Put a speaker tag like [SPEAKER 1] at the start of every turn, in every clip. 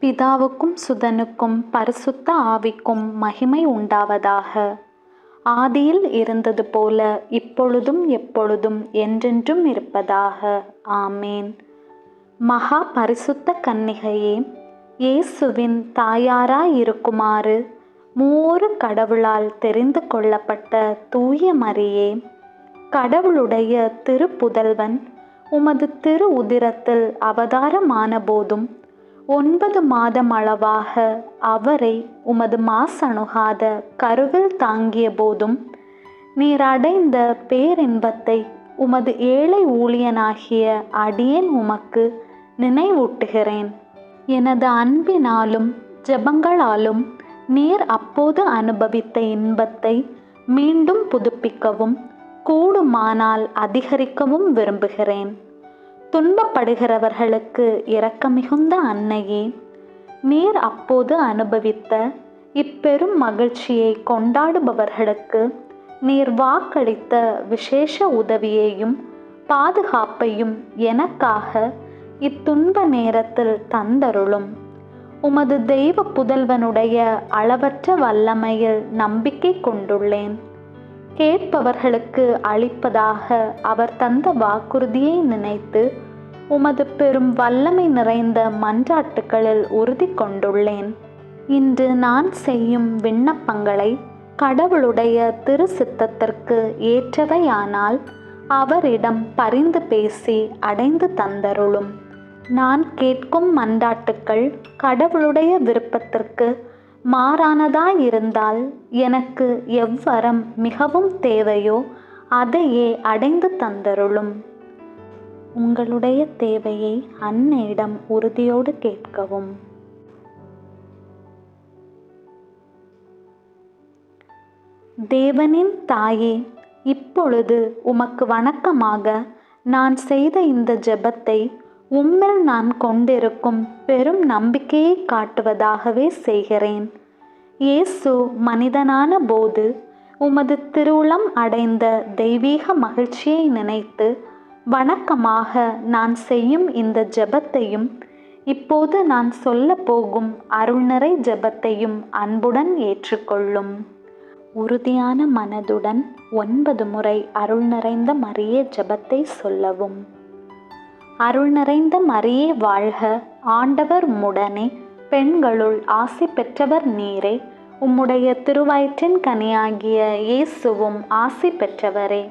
[SPEAKER 1] பிதாவுக்கும் சுதனுக்கும் பரிசுத்த ஆவிக்கும் மகிமை உண்டாவதாக. ஆதியில் இருந்தது போல இப்பொழுதும் எப்பொழுதும் என்றென்றும் இருப்பதாக. ஆமேன். மகா பரிசுத்த கன்னிகையே இயேசுவின் தாயாராய் இருக்குமாறு மூவொரு கடவுளால் தெரிந்து கொள்ளப்பட்ட தூய மரியே கடவுளுடைய திருப்புதல்வன் உமது திரு உதிரத்தில் அவதாரமான போதும் ஒன்பது மாதம் அளவாக அவரை உமது மாசணுகாத கருவில் தாங்கிய போதும் நீர் அடைந்த பேரின்பத்தை உமது ஏழை ஊழியனாகிய அடியேன் உமக்கு நினைவூட்டுகிறேன். எனது அன்பினாலும் ஜெபங்களாலும் நீர் அப்போது அனுபவித்த இன்பத்தை மீண்டும் புதுப்பிக்கவும் கூடுமானால் அதிகரிக்கவும் விரும்புகிறேன். துன்பப்படுகிறவர்களுக்கு இரக்கமிகுந்த அன்னையே. நீர் அப்போது அனுபவித்த இப்பெரும் மகிழ்ச்சியை கொண்டாடுபவர்களுக்கு நீர் வாக்களித்த விசேஷ உதவியையும் பாதுகாப்பையும் எனக்காக இத்துன்ப நேரத்தில் தந்தருளும். உமது தெய்வ புதல்வனுடைய அளவற்ற வல்லமையில் நம்பிக்கை கொண்டுள்ளேன். கேட்பவர்களுக்கு அளிப்பதாக அவர் தந்த வாக்குறுதியை நினைத்து உமது பெரும் வல்லமை நிறைந்த மன்றாட்டுகளில் உறுதி கொண்டுள்ளேன் இன்று நான் செய்யும் விண்ணப்பங்களை கடவுளுடைய திரு சித்தத்திற்கு ஏற்றவையானால் அவரிடம் பரிந்து பேசி அடைந்து தந்தருளும். நான் கேட்கும் மன்றாட்டுக்கள் கடவுளுடைய விருப்பத்திற்கு மாறானதாயிருந்தால் எனக்கு எவ்வரம் மிகவும் தேவையோ அதையே அடைந்து தந்தருளும். உங்களுடைய தேவையை அன்னையிடம் உறுதியோடு கேட்கவும். தேவனின் தாயே இப்பொழுது உமக்கு வணக்கமாக நான் செய்த இந்த ஜெபத்தை உம்மில் நான் கொண்டிருக்கும் பெரும் நம்பிக்கையை காட்டுவதாகவே செய்கிறேன். இயேசு மனிதனான போது உமது திருவுளம் அடைந்த தெய்வீக மகிழ்ச்சியை நினைத்து வணக்கமாக நான் செய்யும் இந்த ஜெபத்தையும் இப்போது நான் சொல்ல போகும் அருள்நிறை ஜெபத்தையும் அன்புடன் ஏற்றுக்கொள்ளும். உறுதியான மனதுடன் ஒன்பது முறை அருள் நிறைந்த மரியே ஜெபத்தை சொல்லவும். அருள் நிறைந்த மரியே வாழ்க ஆண்டவர் முடனே பெண்களுள் ஆசை பெற்றவர் நீரே. உம்முடைய திருவயிற்றின் கனியாகிய இயேசுவும் ஆசை பெற்றவரே.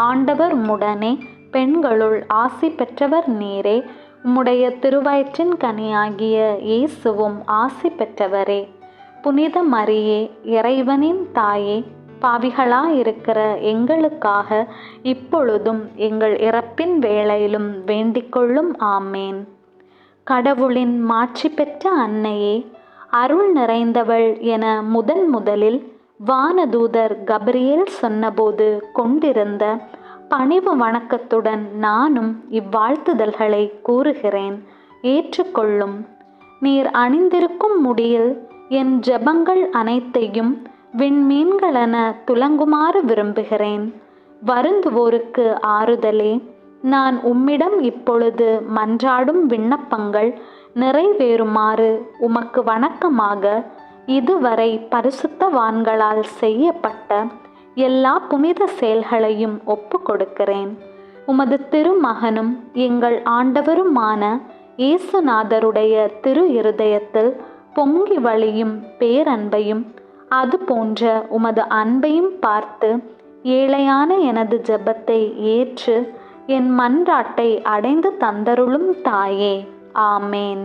[SPEAKER 1] ஆண்டவர் முடனே பெண்களுள் ஆசி பெற்றவர் நீரே. உம்முடைய திருவயிற்றின் கனியாகிய இயேசுவும் ஆசி பெற்றவரே. புனித மரியே இறைவனின் தாயே பாவிகளாயிருக்கிற எங்களுக்காக இப்பொழுதும் எங்கள் இறப்பின் வேளையிலும் வேண்டிக்கொள்ளும் ஆமேன். கடவுளின் மாட்சி பெற்ற அன்னையே அருள் நிறைந்தவள் என முதன் முதலில் வானதூதர் கப்ரியேல் சொன்னபோது கொண்டிருந்த பணிவு வணக்கத்துடன் நானும் இவ்வாழ்த்துதல்களை கூறுகிறேன். ஏற்றுக்கொள்ளும். நீர் அணிந்திருக்கும் முடியில் என் ஜெபங்கள் அனைத்தையும் விண்மீன்களென துலங்குமாறு விரும்புகிறேன். வருந்துவோருக்கு ஆறுதலே நான் உம்மிடம் இப்பொழுது மன்றாடும் விண்ணப்பங்கள் நிறைவேறுமாறு உமக்கு வணக்கமாக இதுவரை பரிசுத்தவான்களால் செய்யப்பட்ட எல்லா புனித செயல்களையும் ஒப்பு கொடுக்கிறேன். உமது திருமகனும் எங்கள் ஆண்டவருமான இயேசுநாதருடைய திரு இருதயத்தில் பொங்கி வழியும் பேரன்பையும் அது போன்ற உமது அன்பையும் பார்த்து ஏழையான எனது ஜெபத்தை ஏற்று என் மன்றாட்டை அடைந்து தந்தருளும் தாயே. ஆமேன்.